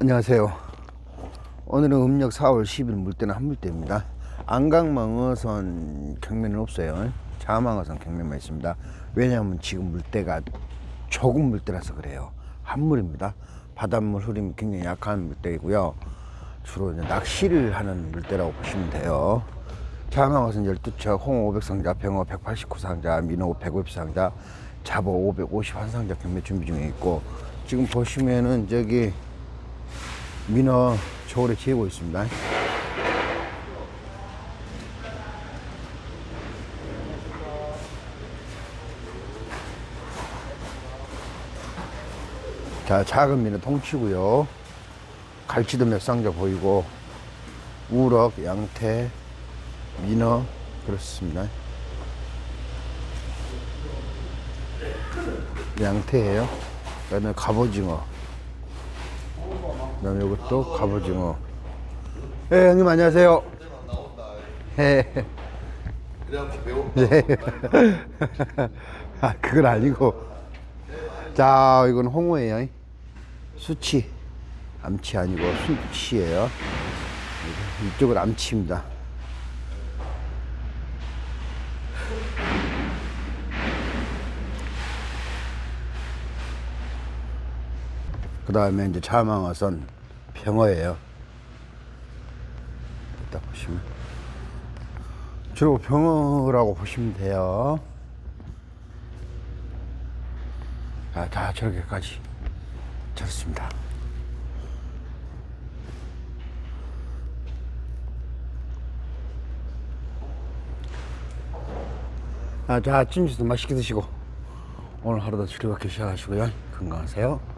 안녕하세요. 오늘은 음력 4월 10일 물때는 한물때입니다. 안강망어선 경매는 없어요. 자망어선 경매만 있습니다. 왜냐하면 지금 물때가 조금 물때라서 그래요. 한물입니다. 바닷물 흐름이 굉장히 약한 물때이고요. 주로 낚시를 하는 물때라고 보시면 돼요. 자망어선 12척, 홍어 500상자, 병어 189상자, 민어 150상자, 잡어 551상자 경매 준비 중에 있고 지금 보시면은 저기 민어 저울에 재고 있습니다. 자, 작은 민어 통치고요. 갈치도 몇 상자 보이고 우럭, 양태, 민어 그렇습니다. 양태예요. 그다음에 갑오징어. 그 다음에 이것도 갑오징어. 예, 형님 안녕하세요. 예. 예. 아, 그건 아니고. 자, 이건 홍어예요. 수치. 암치 아니고 수치예요. 이쪽은 암치입니다. 그 다음에 이제 자망어선 병어예요. 이따 보시면. 주로 병어라고 보시면 돼요. 자, 다 저렇게까지 쳤습니다. 아, 자, 찜질도 맛있게 드시고 오늘 하루도 즐겁게 시작하시고요. 건강하세요.